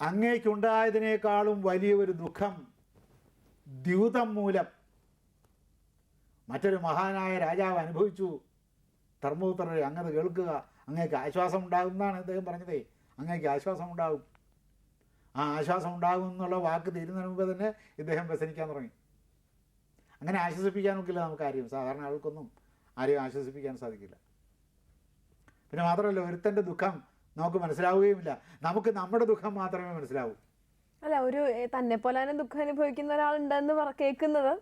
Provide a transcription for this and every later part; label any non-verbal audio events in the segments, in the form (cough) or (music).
അങ്ങേക്കുണ്ടായതിനേക്കാളും വലിയ ഒരു ദുഃഖം ദ്യൂതം മൂലം. മറ്റൊരു മഹാനായ രാജാവ് അനുഭവിച്ചു. ധർമ്മപുത്രരെ അങ്ങത് കേൾക്കുക അങ്ങേക്ക് ആശ്വാസം ഉണ്ടാകും എന്നാണ് അദ്ദേഹം പറഞ്ഞതേ. അങ്ങേക്ക് ആശ്വാസം ഉണ്ടാകും ആ ആശ്വാസം ഉണ്ടാകും എന്നുള്ള വാക്ക് തീരുന്നതിന് മുമ്പ് തന്നെ ഇദ്ദേഹം വ്യസനിക്കാൻ തുടങ്ങി. അങ്ങനെ ആശ്വസിപ്പിക്കാൻ നോക്കില്ല നമുക്ക് ആരെയും സാധാരണ ആൾക്കൊന്നും ആരെയും ആശ്വസിപ്പിക്കാൻ സാധിക്കില്ല. പിന്നെ മാത്രമല്ല ഒരുത്തന്റെ ദുഃഖം നമുക്ക് മനസ്സിലാവുകയുമില്ല. നമുക്ക് നമ്മുടെ ദുഃഖം മാത്രമേ മനസ്സിലാവൂ. അല്ല ഒരു തന്നെ പോലെ തന്നെ ദുഃഖം അനുഭവിക്കുന്ന ഒരാളുണ്ടെന്ന് കേൾക്കുന്നത്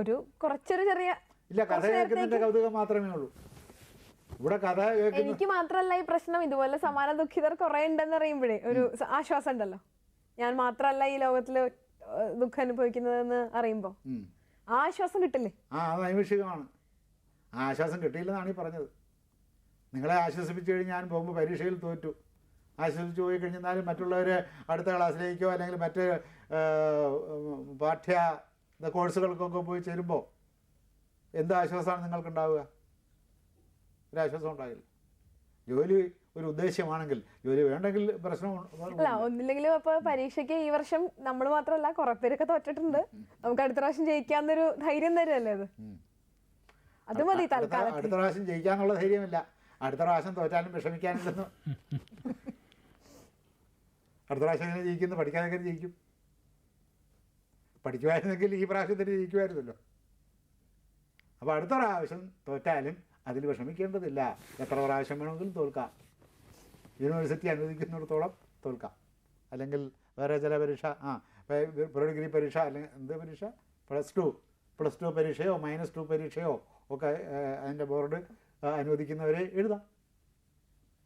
ഒരു കുറച്ചൊരു ചെറിയ ഇല്ല കഥ കേൾക്കുന്നതിന്റെ കൗതുകം മാത്രമേ ഉള്ളൂ. ഇവിടെ കഥ എനിക്ക് മാത്രമല്ല ഈ പ്രശ്നം. ഇതുപോലെ സമാന ദുഃഖിതർ കുറെ ഉണ്ടെന്ന് അറിയുമ്പോഴേ ഒരു ആശ്വാസം ഉണ്ടല്ലോ. ഞാൻ മാത്രമല്ല ഈ ലോകത്തിൽ ദുഃഖം അനുഭവിക്കുന്നതെന്ന് അറിയുമ്പോ. ആ ആശ്വാസം കിട്ടില്ലേ? ആ അത് നൈമിഷികമാണ് ആശ്വാസം കിട്ടിയില്ലെന്നാണ് ഈ പറഞ്ഞത്. നിങ്ങളെ ആശ്വസിപ്പിച്ച് കഴിഞ്ഞാൽ ഞാൻ പോകുമ്പോൾ പരീക്ഷയിൽ തോറ്റു. ആശ്വസിച്ച് പോയി കഴിഞ്ഞാലും മറ്റുള്ളവർ അടുത്ത ക്ലാസ്സിലേക്കോ അല്ലെങ്കിൽ മറ്റ് പാഠ്യ കോഴ്സുകൾക്കൊക്കെ പോയി ചേരുമ്പോൾ എന്ത് ആശ്വാസമാണ് നിങ്ങൾക്കുണ്ടാവുക? ഒരാശ്വാസം ഉണ്ടാകില്ല. ജോലി ഒരു ഉദ്ദേശ്യമാണെങ്കിൽ ജോലി വേണ്ടെങ്കിൽ പ്രശ്നം ഒന്നില്ലെങ്കിലും അപ്പൊ പരീക്ഷയ്ക്ക് ഈ വർഷം നമ്മൾ മാത്രമല്ല കുറെ പേരൊക്കെ തോറ്റിട്ടുണ്ട്. നമുക്ക് അടുത്ത പ്രാവശ്യം ജയിക്കാന്നൊരു ധൈര്യം തരുമല്ലേ അത്. അത് മതി അടുത്ത പ്രാവശ്യം ജയിക്കാന്നുള്ള ധൈര്യമില്ല. അടുത്ത പ്രാവശ്യം തോറ്റാലും വിഷമിക്കാനില്ലെന്ന്. അടുത്ത പ്രാവശ്യം എങ്ങനെ ജയിക്കുന്നു പഠിക്കാനൊക്കെ ജയിക്കും. പഠിക്കുമായിരുന്നെങ്കിൽ ഈ പ്രാവശ്യം തന്നെ ജയിക്കുമായിരുന്നല്ലോ. അപ്പോൾ അടുത്ത പ്രാവശ്യം തോറ്റാലും അതിൽ വിഷമിക്കേണ്ടതില്ല. എത്ര പ്രാവശ്യം വേണമെങ്കിലും തോൽക്കാം. യൂണിവേഴ്സിറ്റി അനുവദിക്കുന്നിടത്തോളം തോൽക്കാം. അല്ലെങ്കിൽ വേറെ ചില പരീക്ഷ ആ പ്രോ ഡിഗ്രി പരീക്ഷ അല്ലെങ്കിൽ എന്ത് പരീക്ഷ? പ്ലസ് ടു പ്ലസ് ടു പരീക്ഷയോ മൈനസ് ടു പരീക്ഷയോ ഒക്കെ അതിന്റെ ബോർഡ് അനുവദിക്കുന്നവരെ എഴുതാം.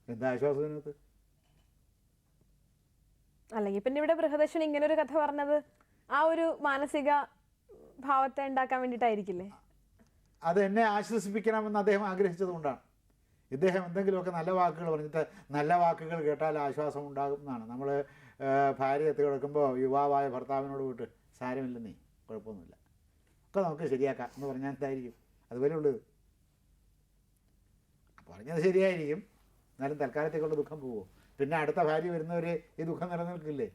എന്താ ആശ്വാസത്തിനകത്ത് അല്ലെങ്കിൽ പിന്നെ ഇവിടെ ബൃഹദർശൻ ഇങ്ങനെ ഒരു കഥ പറഞ്ഞത് ആ ഒരു മാനസിക ഭാവത്തെ ഉണ്ടാക്കാൻ വേണ്ടിയിട്ടായിരിക്കില്ലേ? അത് എന്നെ ആശ്വസിപ്പിക്കണമെന്ന് അദ്ദേഹം ആഗ്രഹിച്ചത് കൊണ്ടാണ്. ഇദ്ദേഹം എന്തെങ്കിലുമൊക്കെ നല്ല വാക്കുകൾ പറഞ്ഞിട്ട് നല്ല വാക്കുകൾ കേട്ടാൽ ആശ്വാസം ഉണ്ടാകും എന്നാണ്. നമ്മൾ ഭാര്യ എത്തി കിടക്കുമ്പോൾ യുവാവായ ഭർത്താവിനോട് വിട്ട് സാരമില്ലെന്നേ കുഴപ്പമൊന്നുമില്ല. ഒക്കെ നമുക്ക് ശരിയാക്കാം എന്ന് പറഞ്ഞാൽ എന്തായിരിക്കും? അതുപോലെ ഉള്ളത് പറഞ്ഞത് ശരിയായിരിക്കും. എന്നാലും തൽക്കാലത്തേക്കുള്ള ദുഃഖം പോവും. പിന്നെ അടുത്ത ഭാര്യ വരുന്നവർ ഈ ദുഃഖം നിലനിൽക്കില്ലേ?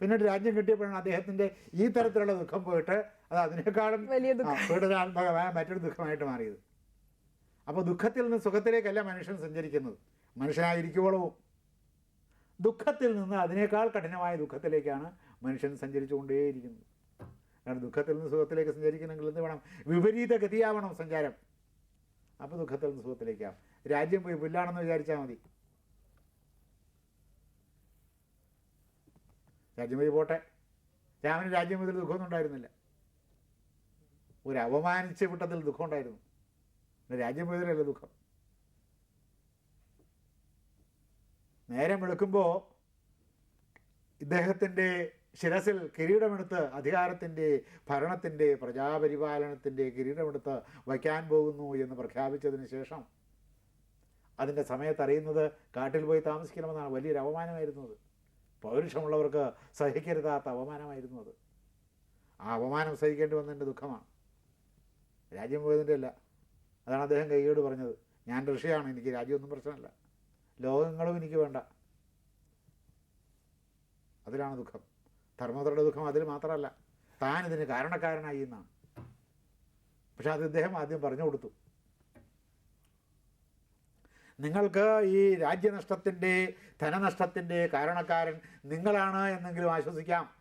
പിന്നെ ഒരു രാജ്യം കിട്ടിയപ്പോഴാണ് അദ്ദേഹത്തിന്റെ ഈ തരത്തിലുള്ള ദുഃഖം പോയിട്ട് അത് അതിനേക്കാളും പീഡനാത്മകമായ മറ്റൊരു ദുഃഖമായിട്ട് മാറിയത്. അപ്പോൾ ദുഃഖത്തിൽ നിന്ന് സുഖത്തിലേക്കല്ല മനുഷ്യൻ സഞ്ചരിക്കുന്നത്. മനുഷ്യനായിരിക്കുവോളവും ദുഃഖത്തിൽ നിന്ന് അതിനേക്കാൾ കഠിനമായ ദുഃഖത്തിലേക്കാണ് മനുഷ്യൻ സഞ്ചരിച്ചുകൊണ്ടേയിരിക്കുന്നത്. കാരണം ദുഃഖത്തിൽ നിന്ന് സുഖത്തിലേക്ക് സഞ്ചരിക്കണമെങ്കിൽ എന്ത് വേണം? വിപരീത ഗതിയാവണം സഞ്ചാരം. അപ്പോൾ ദുഃഖത്തിൽ നിന്ന് സുഖത്തിലേക്കാവും രാജ്യം പോയി പുല്ലാണെന്ന് വിചാരിച്ചാൽ മതി. രാജ്യം പോയി പോട്ടെ. രാമന് രാജ്യം മുതൽ ദുഃഖമൊന്നും ഉണ്ടായിരുന്നില്ല. ഒരു അവമാനിച്ച കൂട്ടത്തിൽ ദുഃഖം ഉണ്ടായിരുന്നു പിന്നെ രാജ്യം പോയതിലല്ല ദുഃഖം? നേരം വെളുക്കുമ്പോൾ ഇദ്ദേഹത്തിന്റെ ശിരസിൽ കിരീടമെടുത്ത് അധികാരത്തിന്റെ ഭരണത്തിന്റെ പ്രജാപരിപാലനത്തിന്റെ കിരീടമെടുത്ത് വയ്ക്കാൻ പോകുന്നു എന്ന് പ്രഖ്യാപിച്ചതിന് ശേഷം അതിന്റെ സമയത്ത് അറിയുന്നത് കാട്ടിൽ പോയി താമസിക്കണമെന്നാണ്. വലിയൊരു അവമാനമായിരുന്നു അത് പൗരുഷമുള്ളവർക്ക് സഹിക്കരുതാത്ത അവമാനമായിരുന്നു അത് ആ അവമാനം സഹിക്കേണ്ടി വന്നതിന്റെ ദുഃഖമാണ്. രാജ്യം പോയതിന്റെ അല്ല. അതാണ് അദ്ദേഹം കൈയോട് പറഞ്ഞത്. ഞാൻ ഋഷിയാണ് എനിക്ക് രാജ്യമൊന്നും പ്രശ്നമല്ല. ലോകങ്ങളും എനിക്ക് വേണ്ട. അതിലാണ് ദുഃഖം. ധർമ്മപുത്രയുടെ ദുഃഖം അതിൽ മാത്രമല്ല. താൻ ഇതിന് കാരണക്കാരനായി എന്നാണ്. പക്ഷെ അത് ഇദ്ദേഹം ആദ്യം പറഞ്ഞു കൊടുത്തു. നിങ്ങൾക്ക് ഈ രാജ്യനഷ്ടത്തിന്റെ ധനനഷ്ടത്തിന്റെ കാരണക്കാരൻ നിങ്ങളാണ് എന്നെങ്കിലും ആശ്വസിക്കാം.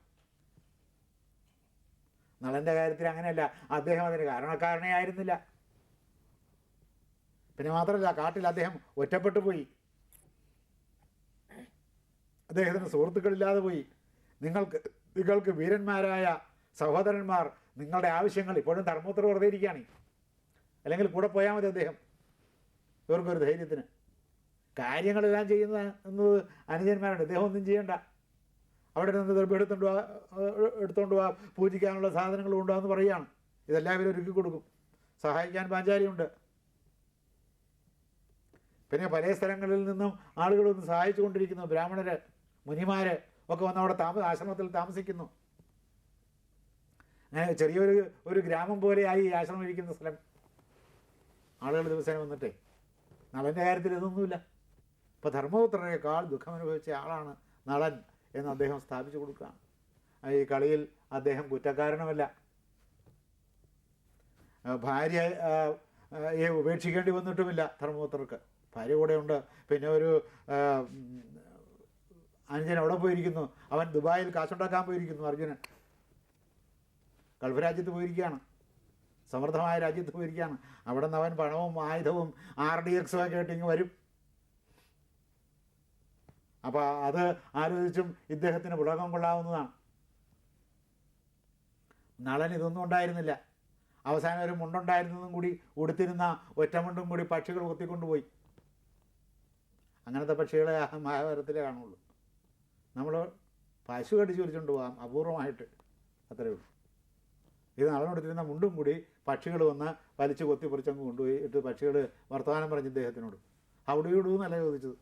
നളന്റെ കാര്യത്തിൽ അങ്ങനെയല്ല. അദ്ദേഹം അതിന് കാരണക്കാരനേ ആയിരുന്നില്ല. പിന്നെ മാത്രമല്ല കാട്ടിൽ അദ്ദേഹം ഒറ്റപ്പെട്ടു പോയി. അദ്ദേഹത്തിന് സുഹൃത്തുക്കളില്ലാതെ പോയി. നിങ്ങൾക്ക് നിങ്ങൾക്ക് വീരന്മാരായ സഹോദരന്മാർ നിങ്ങളുടെ ആവശ്യങ്ങൾ ഇപ്പോഴും ധർമ്മോത്തര വെറുതെ ഇരിക്കുകയാണ്. അല്ലെങ്കിൽ കൂടെ പോയാൽ മതി അദ്ദേഹം. ഇവർക്കൊരു ധൈര്യത്തിന്. കാര്യങ്ങളെല്ലാം ചെയ്യുന്ന എന്നത് അനുജന്മാരുണ്ട് അദ്ദേഹം ഒന്നും ചെയ്യണ്ട. അവിടെ നിന്ന് ദർഭ എടുത്തോണ്ട് വാ എടുത്തുകൊണ്ട് വാ പൂജിക്കാനുള്ള സാധനങ്ങൾ കൊണ്ടുവാന്ന് പറയുകയാണ്. ഇതെല്ലാം ഇവർ ഒരുക്കി കൊടുക്കും. സഹായിക്കാൻ പാഞ്ചാലിയുണ്ട്. പിന്നെ പല സ്ഥലങ്ങളിൽ നിന്നും ആളുകളൊന്ന് സഹായിച്ചു കൊണ്ടിരിക്കുന്നു ബ്രാഹ്മണര് മുനിമാര് ഒക്കെ വന്ന് അവിടെ താമ ആശ്രമത്തിൽ താമസിക്കുന്നു. ചെറിയൊരു ഒരു ഗ്രാമം പോലെയായി ഈ ആശ്രമം ഇരിക്കുന്ന സ്ഥലം. ആളുകൾ ദിവസേന വന്നിട്ടേ നളന്റെ കാര്യത്തിൽ ഇതൊന്നുമില്ല. ഇപ്പോൾ ധർമ്മപുത്രനേക്കാൾ ദുഃഖമനുഭവിച്ച ആളാണ് നളൻ എന്ന് അദ്ദേഹം സ്ഥാപിച്ചു കൊടുക്കുകയാണ്. ഈ കളിയിൽ അദ്ദേഹം കുറ്റക്കാരനുമല്ല. ഭാര്യയെ ഉപേക്ഷിക്കേണ്ടി വന്നിട്ടുമില്ല ധർമ്മപുത്രർക്ക്. ഭാര്യ കൂടെ ഉണ്ട് പിന്നെ ഒരു അനുജൻ അവിടെ പോയിരിക്കുന്നു? അവൻ ദുബായിൽ കാശുണ്ടാക്കാൻ പോയിരിക്കുന്നു അർജുനൻ. ഗൾഫ് രാജ്യത്ത് പോയിരിക്കുകയാണ്. സമൃദ്ധമായ രാജ്യത്ത് പോയിരിക്കുകയാണ്. അവിടെ നിന്ന് അവൻ പണവും ആയുധവും ആർ ഡി എക്സും ഒക്കെ ആയിട്ട് ഇങ്ങ് വരും. അപ്പോൾ അത് ആലോചിച്ചും ഇദ്ദേഹത്തിന് പുളകം കൊള്ളാവുന്നതാണ്. നളൻ ഇതൊന്നും ഉണ്ടായിരുന്നില്ല. അവസാനം ഒരു മുണ്ടുണ്ടായിരുന്നതും കൂടി ഉടുത്തിരുന്ന ഒറ്റമുണ്ടും കൂടി പക്ഷികൾ കൊത്തിക്കൊണ്ടുപോയി. അങ്ങനത്തെ പക്ഷികളെ മഹാഭാരത്തിലേ കാണുള്ളൂ. നമ്മൾ പശു കടിച്ചു വലിച്ചുകൊണ്ട് പോകാം അപൂർവമായിട്ട്. അത്രയേ ഉള്ളൂ. ഇത് നടന്നുകൊടുത്തിരുന്ന മുണ്ടും കൂടി പക്ഷികൾ വന്ന് വലിച്ചു കൊത്തി പൊറിച്ചങ്ങ് കൊണ്ടുപോയി ഇട്ട് പക്ഷികൾ വർത്തമാനം പറഞ്ഞ് ഇദ്ദേഹത്തിനോട്. അവിടെ ഇടൂ എന്നല്ല ചോദിച്ചത്.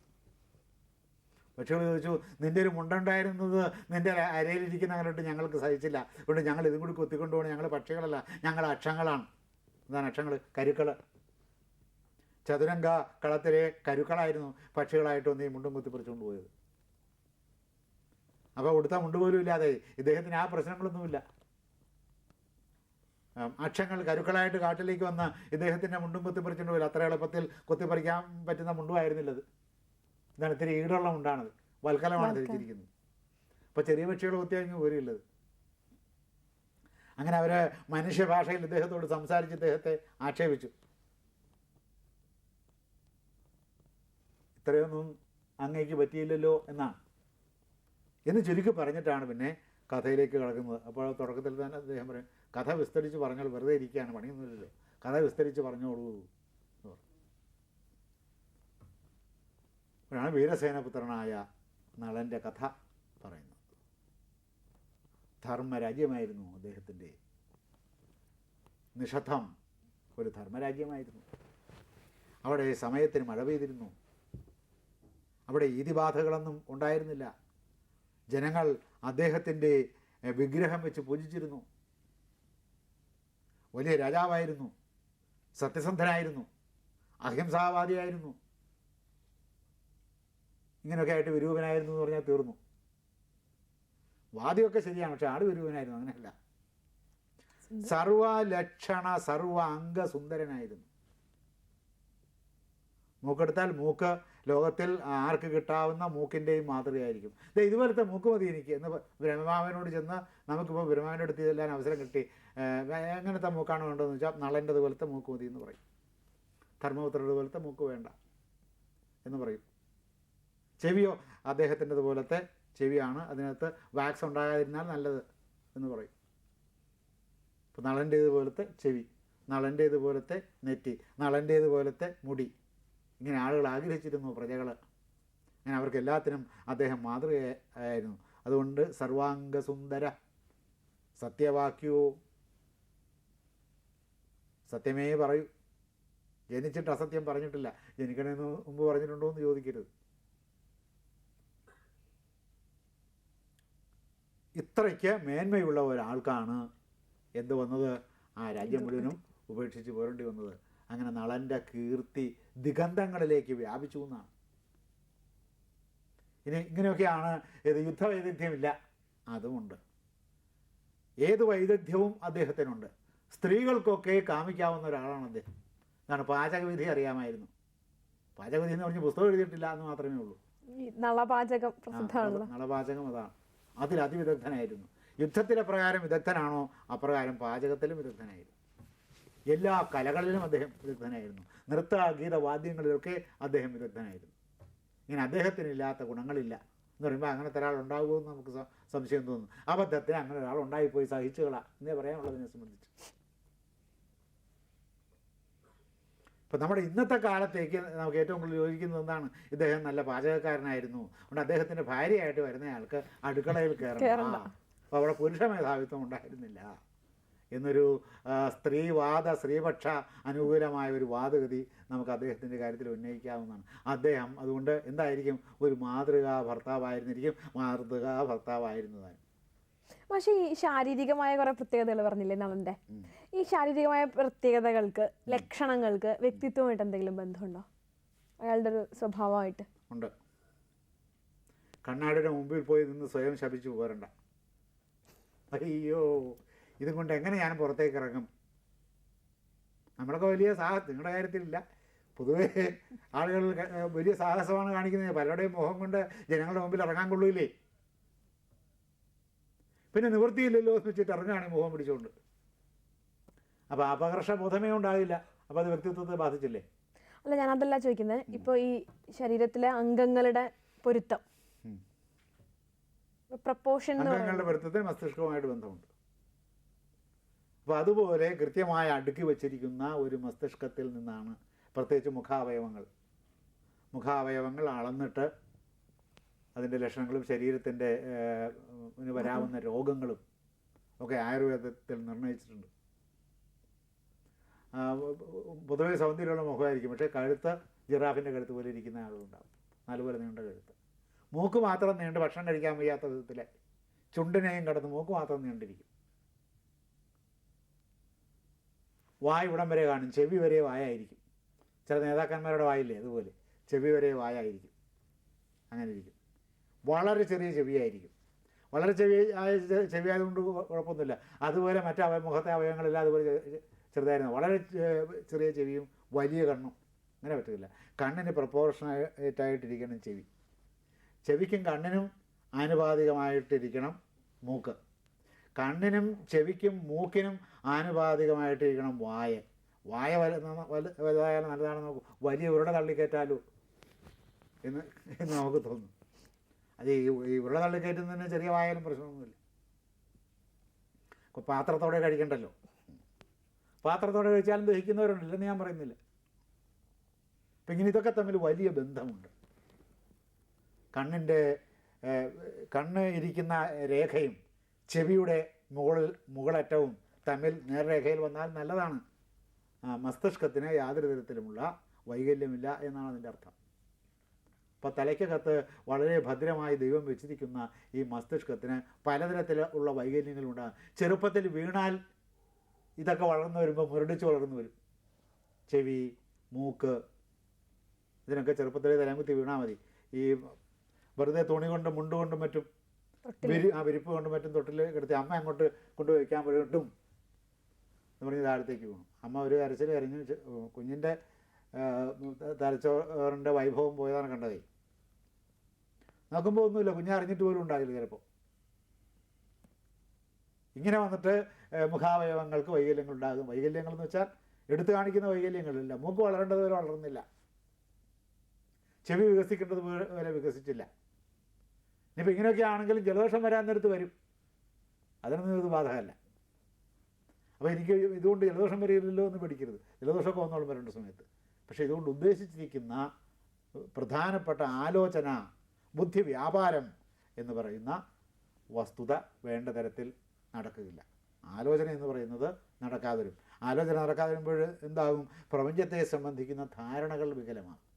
പക്ഷികൾ ചോദിച്ചു നിന്റെ ഒരു മുണ്ടുണ്ടായിരുന്നത് നിന്റെ അരയിലിരിക്കുന്ന കണ്ടിട്ട് ഞങ്ങൾക്ക് സഹിച്ചില്ല. അതുകൊണ്ട് ഞങ്ങൾ ഇതും കൂടി കൊത്തിക്കൊണ്ട് പോകണം. ഞങ്ങൾ പക്ഷികളല്ല ഞങ്ങൾ അക്ഷങ്ങളാണ്. എന്താണ് അക്ഷങ്ങൾ കരുക്കൾ ചതുരംഗ കളത്തിലെ കരുക്കളായിരുന്നു പക്ഷികളായിട്ട് വന്ന് ഈ മുണ്ടും കുത്തിപ്പറിച്ചുകൊണ്ട് പോയത്. അപ്പോൾ ഉടുത്ത മുണ്ടുപോലും ഇല്ലാതെ ഇദ്ദേഹത്തിന് ആ പ്രശ്നങ്ങളൊന്നുമില്ല. അക്ഷങ്ങൾ കരുക്കളായിട്ട് കാട്ടിലേക്ക് വന്ന ഇദ്ദേഹത്തിന്റെ മുണ്ടും കുത്തിപ്പറിച്ചുകൊണ്ട് പോലും അത്ര എളുപ്പത്തിൽ കുത്തിപ്പറിക്കാൻ പറ്റുന്ന മുണ്ടുമായിരുന്നില്ലത് ഇതാണ് ഇത്തിരി ഈടുള്ള മുണ്ടാണത്. വൽക്കലമാണ് ധരിച്ചിരിക്കുന്നത് അപ്പോൾ ചെറിയ പക്ഷികൾ കുത്തിയാങ്ങി പോരുള്ളത് അങ്ങനെ അവർ മനുഷ്യഭാഷയിൽ ഇദ്ദേഹത്തോട് സംസാരിച്ച് ഇദ്ദേഹത്തെ ആക്ഷേപിച്ചു. ഇത്രയൊന്നും അങ്ങേക്ക് പറ്റിയില്ലല്ലോ എന്നാണ്. എന്ന് ചുരുക്കി പറഞ്ഞിട്ടാണ് പിന്നെ കഥയിലേക്ക് കിടക്കുന്നത്. അപ്പോൾ തുടക്കത്തിൽ തന്നെ അദ്ദേഹം പറയും കഥ വിസ്തരിച്ച് പറഞ്ഞാൽ വെറുതെ ഇരിക്കുകയാണ് പണിയൊന്നുമില്ലല്ലോ. കഥ വിസ്തരിച്ച് പറഞ്ഞോളൂ എന്ന് പറഞ്ഞു. അപ്പോഴാണ് വീരസേനപുത്രനായ നളന്റെ കഥ പറയുന്നത്. ധർമ്മരാജ്യമായിരുന്നു അദ്ദേഹത്തിന്റെ നിഷധം. ഒരു ധർമ്മരാജ്യമായിരുന്നു. അവിടെ സമയത്തിന് മഴ പെയ്തിരുന്നു. അവിടെ ഈതിബാധകളൊന്നും ഉണ്ടായിരുന്നില്ല. ജനങ്ങൾ അദ്ദേഹത്തിന്റെ വിഗ്രഹം വെച്ച് പൂജിച്ചിരുന്നു. വലിയ രാജാവായിരുന്നു. സത്യസന്ധനായിരുന്നു. അഹിംസാവാദിയായിരുന്നു. ഇങ്ങനെയൊക്കെ ആയിട്ട് വിരൂപനായിരുന്നു എന്ന് പറഞ്ഞാൽ തീർന്നു. വാദിയൊക്കെ ശരിയാണ് പക്ഷെ ആട് വിരൂപനായിരുന്നു അങ്ങനെയല്ല. സർവലക്ഷണ സർവ അംഗസുന്ദരനായിരുന്നു. മൂക്കെടുത്താൽ മൂക്ക് ലോകത്തിൽ ആർക്ക് കിട്ടാവുന്ന മൂക്കിന്റെയും മാതൃകയായിരിക്കും. ദേ ഇതുപോലത്തെ മൂക്ക് മതി എനിക്ക് എന്ന് ബ്രഹ്മാവനോട് ചെന്ന് നമുക്കിപ്പോൾ ബ്രഹ്മാവിന്റെ അടുത്ത് ചെല്ലാൻ അവസരം കിട്ടി. എങ്ങനത്തെ മൂക്കാണ് വേണ്ടതെന്ന് വെച്ചാൽ നളന്റെ ഇതുപോലത്തെ മൂക്ക് മതി എന്ന് പറയും. ധർമ്മപുത്രയുടെ പോലത്തെ മൂക്ക് വേണ്ട എന്ന് പറയും. ചെവിയോ അദ്ദേഹത്തിന്റെ ഇതുപോലത്തെ ചെവിയാണ് അതിനകത്ത് വാക്സ് ഉണ്ടാകാതിരുന്നാൽ നല്ലത് എന്ന് പറയും. ഇപ്പോൾ നളന്റേത് പോലത്തെ ചെവി നളന്റെ ഇതുപോലത്തെ നെറ്റി നളന്റെ ഇതുപോലത്തെ മുടി ഇങ്ങനെ ആളുകൾ ആഗ്രഹിച്ചിരുന്നു പ്രജകൾ അങ്ങനെ അവർക്ക് എല്ലാത്തിനും അദ്ദേഹം മാതൃകയായിരുന്നു അതുകൊണ്ട് സർവാംഗസുന്ദര സത്യവാക്യവും സത്യമേ പറയൂ. ജനിച്ചിട്ട് അസത്യം പറഞ്ഞിട്ടില്ല. ജനിക്കണമെന്ന് മുമ്പ് പറഞ്ഞിട്ടുണ്ടോ എന്ന് ചോദിക്കരുത്. ഇത്രയ്ക്ക് മേന്മയുള്ള ഒരാൾക്കാണ് എന്ത് വന്നത്? ആ രാജ്യം മുഴുവനും ഉപേക്ഷിച്ച് പോരേണ്ടി വന്നത്. അങ്ങനെ നളന്റെ കീർത്തി ദിഗന്ധങ്ങളിലേക്ക് വ്യാപിച്ചു എന്നാണ്. ഇനി ഇങ്ങനെയൊക്കെയാണ് ഇത് യുദ്ധവൈദഗ്ധ്യമില്ല. അതുമുണ്ട്. ഏത് വൈദഗ്ധ്യവും അദ്ദേഹത്തിനുണ്ട്. സ്ത്രീകൾക്കൊക്കെ കാമിക്കാവുന്ന ഒരാളാണ് അദ്ദേഹം. എന്താണ് പാചകവിധി അറിയാമായിരുന്നു. പാചകവിധി എന്ന് പറഞ്ഞ് പുസ്തകം എഴുതിയിട്ടില്ല എന്ന് മാത്രമേ ഉള്ളൂ. നളപാചകം നളപാചകം അതാണ്. അതിൽ അതിവിദഗ്ധനായിരുന്നു യുദ്ധത്തിലെ പ്രകാരം വിദഗ്ധനാണോ? അപ്രകാരം പാചകത്തിലും വിദഗ്ധനായിരുന്നു. എല്ലാ കലകളിലും അദ്ദേഹം വിദഗ്ധനായിരുന്നു. നൃത്ത ഗീത വാദ്യങ്ങളിലൊക്കെ അദ്ദേഹം വിദഗ്ധനായിരുന്നു. ഇങ്ങനെ അദ്ദേഹത്തിനില്ലാത്ത ഗുണങ്ങളില്ല. എന്ന് പറയുമ്പോൾ അങ്ങനത്തെ ഒരാൾ ഉണ്ടാകുമെന്ന് നമുക്ക് സംശയം തോന്നുന്നു അബദ്ധത്തിന് അങ്ങനെ ഒരാൾ ഉണ്ടായിപ്പോയി സഹിച്ചുകളാ. എന്നേ പറയാനുള്ളതിനെ സംബന്ധിച്ച്. ഇപ്പം നമ്മുടെ ഇന്നത്തെ കാലത്തേക്ക് നമുക്ക് ഏറ്റവും കൂടുതൽ യോജിക്കുന്നത് എന്താണ് ഇദ്ദേഹം നല്ല പാചകക്കാരനായിരുന്നു. അതുകൊണ്ട് അദ്ദേഹത്തിന്റെ ഭാര്യയായിട്ട് വരുന്ന ആൾക്ക് അടുക്കളയിൽ കയറണം. അപ്പോൾ അവിടെ പുരുഷ മേധാവിത്വം ഉണ്ടായിരുന്നില്ല. എന്നൊരു സ്ത്രീവാദ സ്ത്രീപക്ഷ അനുകൂലമായ ഒരു വാദഗതി നമുക്ക് അദ്ദേഹത്തിന്റെ കാര്യത്തിൽ ഉന്നയിക്കാവുന്നതാണ്. അദ്ദേഹം അതുകൊണ്ട് എന്തായിരിക്കും? ഒരു മാതൃകാ ഭർത്താവായിരുന്നിരിക്കും. മാതൃകാ ഭർത്താവായിരുന്നതാണ് പക്ഷേ ഈ ശാരീരികമായ കുറേ പ്രത്യേകതകൾ പറഞ്ഞില്ലേ നളന്റെ ഈ ശാരീരികമായ പ്രത്യേകതകൾക്ക് ലക്ഷണങ്ങൾക്ക് വ്യക്തിത്വമായിട്ട് എന്തെങ്കിലും ബന്ധമുണ്ടോ? അയാളുടെ ഒരു സ്വഭാവമായിട്ട്. ഉണ്ട്. കണ്ണാടിയുടെ മുമ്പിൽ പോയി നിന്ന് സ്വയം ശപിച്ചു പോരണ്ട. അയ്യോ ഇതും കൊണ്ട് എങ്ങനെ ഞാൻ പുറത്തേക്ക് ഇറങ്ങും നമ്മളൊക്കെ വലിയ സാഹസ് നിങ്ങളുടെ കാര്യത്തിലില്ല. പൊതുവേ ആളുകൾ വലിയ സാഹസമാണ് കാണിക്കുന്നത്. പലരുടെയും മുഖം കൊണ്ട് ജനങ്ങളുടെ മുമ്പിൽ ഇറങ്ങാൻ കൊള്ളൂലേ പിന്നെ നിവൃത്തിയില്ലല്ലോ എന്ന് വെച്ചിട്ട് ഇറങ്ങുകയാണ് മുഖം പിടിച്ചുകൊണ്ട്. അപ്പോൾ അപകർഷ ബോധമേ ഉണ്ടാകില്ല. അപ്പോൾ അത് വ്യക്തിത്വത്തെ ബാധിച്ചില്ലേ? അല്ല ഞാൻ അതല്ല ചോദിക്കുന്നത് ഇപ്പൊ ഈ ശരീരത്തിലെ അംഗങ്ങളുടെ പൊരുത്തം. പ്രപ്പോഷൻ അംഗങ്ങളുടെ പൊരുത്തത്തിന് മസ്തിഷ്കവുമായിട്ട് ബന്ധമുണ്ട്. അപ്പോൾ അതുപോലെ കൃത്യമായി അടുക്കി വച്ചിരിക്കുന്ന ഒരു മസ്തിഷ്കത്തിൽ നിന്നാണ് പ്രത്യേകിച്ച് മുഖാവയവങ്ങൾ. മുഖാവയവങ്ങൾ അളന്നിട്ട് അതിന്റെ ലക്ഷണങ്ങളും ശരീരത്തിന്റെ വരാവുന്ന രോഗങ്ങളും ഒക്കെ ആയുർവേദത്തിൽ നിർണയിച്ചിട്ടുണ്ട് പൊതുവെ സൗന്ദര്യമുള്ള മുഖമായിരിക്കും. പക്ഷേ കഴുത്ത് ജിറാഫിന്റെ കഴുത്ത് പോലെ ഇരിക്കുന്ന ആളുകളുണ്ടാവും. നല്ലപോലെ നീണ്ട കഴുത്ത്. മൂക്ക് മാത്രം നീണ്ട് ഭക്ഷണം കഴിക്കാൻ വയ്യാത്ത വിധത്തിലെ ചുണ്ടിനെയും കടന്ന് മൂക്ക് മാത്രം നീണ്ടിരിക്കും. വായ ഇവിടം വരെ കാണും. ചെവി വരെ വായായിരിക്കും. ചില നേതാക്കന്മാരുടെ വായില്ലേ? അതുപോലെ. ചെവി വരെ വായായിരിക്കും. അങ്ങനെ ഇരിക്കും. വളരെ ചെറിയ ചെവിയായിരിക്കും. വളരെ ചെവി ആയ ചെവി ആയതുകൊണ്ട് കുഴപ്പമൊന്നുമില്ല. അതുപോലെ മറ്റു അവ മുഖത്തെ അവയവങ്ങളെല്ലാം അതുപോലെ ചെറുതായിരുന്നു. വളരെ ചെറിയ ചെവിയും വലിയ കണ്ണും. അങ്ങനെ പറ്റത്തില്ല. കണ്ണിന് പ്രപ്പോർഷനായിട്ടായിട്ടിരിക്കണം ചെവി. ചെവിക്കും കണ്ണിനും ആനുപാതികമായിട്ടിരിക്കണം മൂക്ക്. കണ്ണിനും ചെവിക്കും മൂക്കിനും ആനുപാതികമായിട്ടിരിക്കണം വായ. വായ വല വല- വലുതായാലും നല്ലതാണെന്ന് നോക്കും. വലിയ ഉരുള തള്ളിക്കയറ്റാലോ എന്ന് (laughs) എന്ന് നമുക്ക് തോന്നും. അത് ഈ ഈ ഉരുള തള്ളിക്കയറ്റുന്നതിന് ചെറിയ വായാലും പ്രശ്നമൊന്നുമില്ല. പാത്രത്തോടെ കഴിക്കണ്ടല്ലോ. പാത്രത്തോടെ കഴിച്ചാലും ദഹിക്കുന്നവരുണ്ട്. ഇല്ലെന്ന് ഞാൻ പറയുന്നില്ല. അപ്പം ഇങ്ങനെ ഇതൊക്കെ തമ്മിൽ വലിയ ബന്ധമുണ്ട്. കണ്ണിന്റെ കണ്ണ് ഇരിക്കുന്ന രേഖയും ചെവിയുടെ മുകളിൽ മുകളറ്റവും തമ്മിൽ നേർരേഖയിൽ വന്നാൽ നല്ലതാണ്. മസ്തിഷ്കത്തിന് യാതൊരു തരത്തിലുമുള്ള വൈകല്യമില്ല എന്നാണ് അതിന്റെ അർത്ഥം. അപ്പോൾ തലയ്ക്കകത്ത് വളരെ ഭദ്രമായി ദൈവം വെച്ചിരിക്കുന്ന ഈ മസ്തിഷ്കത്തിന് പലതരത്തിലുള്ള വൈകല്യങ്ങളുണ്ടാകും ചെറുപ്പത്തിൽ വീണാൽ ഇതൊക്കെ വളർന്നു വരുമ്പോൾ മുരടിച്ച് വളർന്നു വരും. ചെവി മൂക്ക് ഇതിനൊക്കെ ചെറുപ്പത്തിലെ തലമുത്തി വീണാൽ മതി. ഈ വെറുതെ തുണി കൊണ്ടും മുണ്ടുകൊണ്ടും മറ്റും ആ വിരിപ്പ് കൊണ്ട് മറ്റും തൊട്ടിൽ കിടത്തി അമ്മ അങ്ങോട്ട് കൊണ്ടുപോയി വയ്ക്കാൻ പോയിട്ടും എന്ന് പറഞ്ഞ് താഴത്തേക്ക് പോകും അമ്മ ഒരു കരച്ചിൽ കരഞ്ഞു കുഞ്ഞിന്റെ തലച്ചോറിന്റെ വൈഭവം പോയതാണ് കണ്ടതേ. നോക്കുമ്പോൾ ഒന്നുമില്ല കുഞ്ഞ് അറിഞ്ഞിട്ട് പോലും ഉണ്ടാകില്ല ചിലപ്പോൾ ഇങ്ങനെ വന്നിട്ട് മുഖാവയവങ്ങൾക്ക് വൈകല്യങ്ങൾ ഉണ്ടാകും. വൈകല്യങ്ങൾ എന്ന് വെച്ചാൽ എടുത്തു കാണിക്കുന്ന വൈകല്യങ്ങളില്ല. മൂക്ക് വളരേണ്ടത് വരെ വളർന്നില്ല. ചെവി വികസിക്കേണ്ടത് വരെ വികസിച്ചില്ല. ഇനിയിപ്പോൾ ഇങ്ങനെയൊക്കെ ആണെങ്കിലും ജലദോഷം വരാൻ നേരത്ത് വരും. അതിനൊന്നും ഇത് ബാധകമല്ല. അപ്പോൾ എനിക്ക് ഇതുകൊണ്ട് ജലദോഷം വരില്ലല്ലോ എന്ന് പേടിക്കരുത്. ജലദോഷമൊക്കെ വന്നോളം വരേണ്ട സമയത്ത്. പക്ഷേ ഇതുകൊണ്ട് ഉദ്ദേശിച്ചിരിക്കുന്ന പ്രധാനപ്പെട്ട ആലോചന ബുദ്ധി വ്യാപാരം എന്ന് പറയുന്ന വസ്തുത വേണ്ട തരത്തിൽ നടക്കുകയില്ല. ആലോചന എന്ന് പറയുന്നത് നടക്കാതെ വരും. ആലോചന നടക്കാതെ വരുമ്പോൾ എന്താകും? പ്രപഞ്ചത്തെ സംബന്ധിക്കുന്ന ധാരണകൾ വികലമാകും.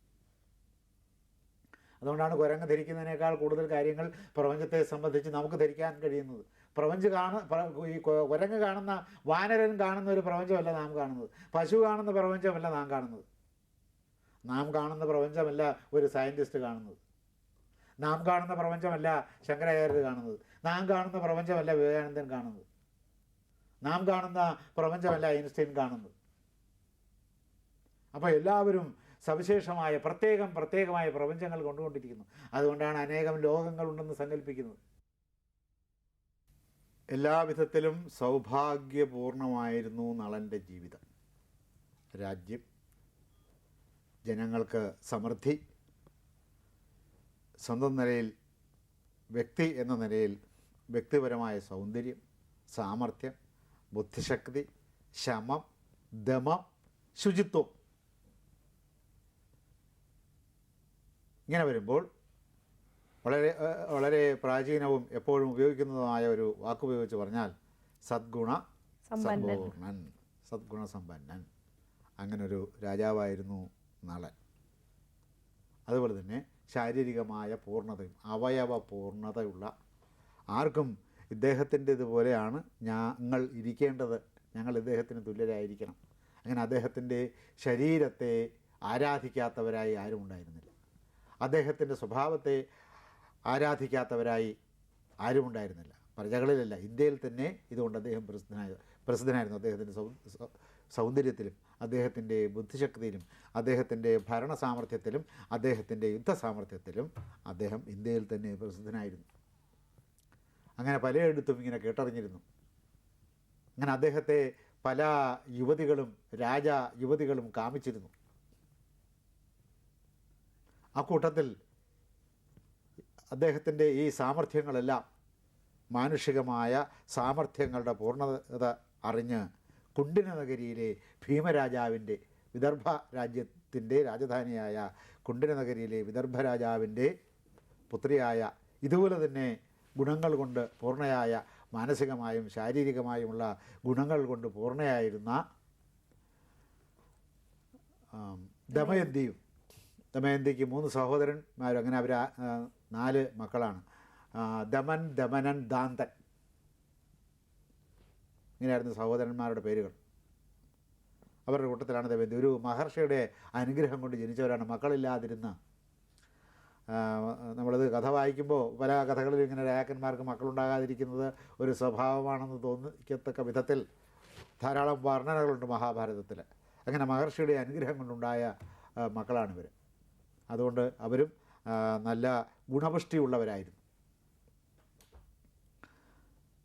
അതുകൊണ്ടാണ് കുരങ്ങ് ധരിക്കുന്നതിനേക്കാൾ കൂടുതൽ കാര്യങ്ങൾ പ്രപഞ്ചത്തെ സംബന്ധിച്ച് നമുക്ക് ധരിക്കാൻ കഴിയുന്നത്. പ്രപഞ്ച് കാണ ഈ കുരങ്ങ് കാണുന്ന വാനരൻ കാണുന്ന ഒരു പ്രപഞ്ചമല്ല നാം കാണുന്നത്. പശു കാണുന്ന പ്രപഞ്ചമല്ല നാം കാണുന്നത്. നാം കാണുന്ന പ്രപഞ്ചമല്ല ഒരു സയന്റിസ്റ്റ് കാണുന്നത്. നാം കാണുന്ന പ്രപഞ്ചമല്ല ശങ്കരാചാര്യർ കാണുന്നത്. നാം കാണുന്ന പ്രപഞ്ചമല്ല വിവേകാനന്ദൻ കാണുന്നത്. നാം കാണുന്ന പ്രപഞ്ചമല്ല ഐൻസ്റ്റീൻ കാണുന്നത്. അപ്പോൾ എല്ലാവരും സവിശേഷമായ പ്രത്യേകം പ്രത്യേകമായ പ്രപഞ്ചങ്ങൾ കൊണ്ടുകൊണ്ടിരിക്കുന്നു. അതുകൊണ്ടാണ് അനേകം ലോകങ്ങളുണ്ടെന്ന് സങ്കല്പിക്കുന്നത് എല്ലാവിധത്തിലും സൗഭാഗ്യപൂർണമായിരുന്നു നളന്റെ ജീവിതം. രാജ്യം ജനങ്ങൾക്ക് സമൃദ്ധി സ്വന്തം നിലയിൽ വ്യക്തി എന്ന നിലയിൽ വ്യക്തിപരമായ സൗന്ദര്യം സാമർഥ്യം ബുദ്ധിശക്തി ശമം ദമം ശുചിത്വം ഇങ്ങനെ വരുമ്പോൾ വളരെ വളരെ പ്രാചീനവും എപ്പോഴും ഉപയോഗിക്കുന്നതുമായ ഒരു വാക്കുപയോഗിച്ച് പറഞ്ഞാൽ സദ്ഗുണ സമ്പന്നൻ. സമ്പൂർണൻ സദ്ഗുണസമ്പന്നൻ അങ്ങനൊരു രാജാവായിരുന്നു നളൻ അതുപോലെ തന്നെ ശാരീരികമായ പൂർണതയും അവയവ പൂർണതയുള്ള ആർക്കും ഇദ്ദേഹത്തിന്റെ ഇതുപോലെയാണ് ഞങ്ങൾ ഇരിക്കേണ്ടത്. ഞങ്ങൾ ഇദ്ദേഹത്തിന് തുല്യരായിരിക്കണം. അങ്ങനെ അദ്ദേഹത്തിന്റെ ശരീരത്തെ ആരാധിക്കാത്തവരായി ആരും ഉണ്ടായിരുന്നില്ല. അദ്ദേഹത്തിന്റെ സ്വഭാവത്തെ ആരാധിക്കാത്തവരായി ആരും ഉണ്ടായിരുന്നില്ല പ്രജകളിലല്ല ഇന്ത്യയിൽ തന്നെ ഇതുകൊണ്ട് അദ്ദേഹം പ്രസിദ്ധനായ പ്രസിദ്ധനായിരുന്നു. അദ്ദേഹത്തിന്റെ സൗന്ദര്യത്തിലും അദ്ദേഹത്തിന്റെ ബുദ്ധിശക്തിയിലും അദ്ദേഹത്തിന്റെ ഭരണ സാമർഥ്യത്തിലും അദ്ദേഹത്തിന്റെ യുദ്ധ സാമർഥ്യത്തിലും അദ്ദേഹം ഇന്ത്യയിൽ തന്നെ പ്രസിദ്ധനായിരുന്നു. അങ്ങനെ പലയിടത്തും ഇങ്ങനെ കേട്ടറിഞ്ഞിരുന്നു. അങ്ങനെ അദ്ദേഹത്തെ പല യുവതികളും രാജ യുവതികളും കാമിച്ചിരുന്നു. ആ കൂട്ടത്തിൽ അദ്ദേഹത്തിന്റെ ഈ സാമർഥ്യങ്ങളെല്ലാം മാനുഷികമായ സാമർഥ്യങ്ങളുടെ പൂർണത അറിഞ്ഞ് കുണ്ടിന നഗരിയിലെ ഭീമരാജാവിന്റെ വിദർഭ രാജ്യത്തിന്റെ രാജധാനിയായ കുണ്ടിന നഗരിയിലെ വിദർഭ രാജാവിന്റെ പുത്രിയായ ഇതുപോലെ തന്നെ ഗുണങ്ങൾ കൊണ്ട് പൂർണയായ മാനസികമായും ശാരീരികമായുമുള്ള ഗുണങ്ങൾ കൊണ്ട് പൂർണയായിരുന്ന ദമയന്തിയും ദമയന്തിക്ക് മൂന്ന് സഹോദരന്മാരും അങ്ങനെ അവർ നാല് മക്കളാണ്. ദമൻ ദമനൻ ദാന്തൻ. ഇങ്ങനെയായിരുന്നു സഹോദരന്മാരുടെ പേരുകൾ. അവരുടെ കൂട്ടത്തിലാണ് ദമയന്തി. ഒരു മഹർഷിയുടെ അനുഗ്രഹം കൊണ്ട് ജനിച്ചവരാണ്. മക്കളില്ലാതിരുന്ന നമ്മളത് കഥ വായിക്കുമ്പോൾ പല കഥകളിലും ഇങ്ങനെ രാജാക്കന്മാർക്ക് മക്കളുണ്ടാകാതിരിക്കുന്നത് ഒരു സ്വഭാവമാണെന്ന് തോന്നിക്കത്തക്ക വിധത്തിൽ ധാരാളം വർണനകളുണ്ട് മഹാഭാരതത്തിൽ അങ്ങനെ മഹർഷിയുടെ അനുഗ്രഹം കൊണ്ടുണ്ടായ മക്കളാണ് മക്കളാണിവർ അതുകൊണ്ട് അവരും നല്ല ഗുണപുഷ്ടിയുള്ളവരായിരുന്നു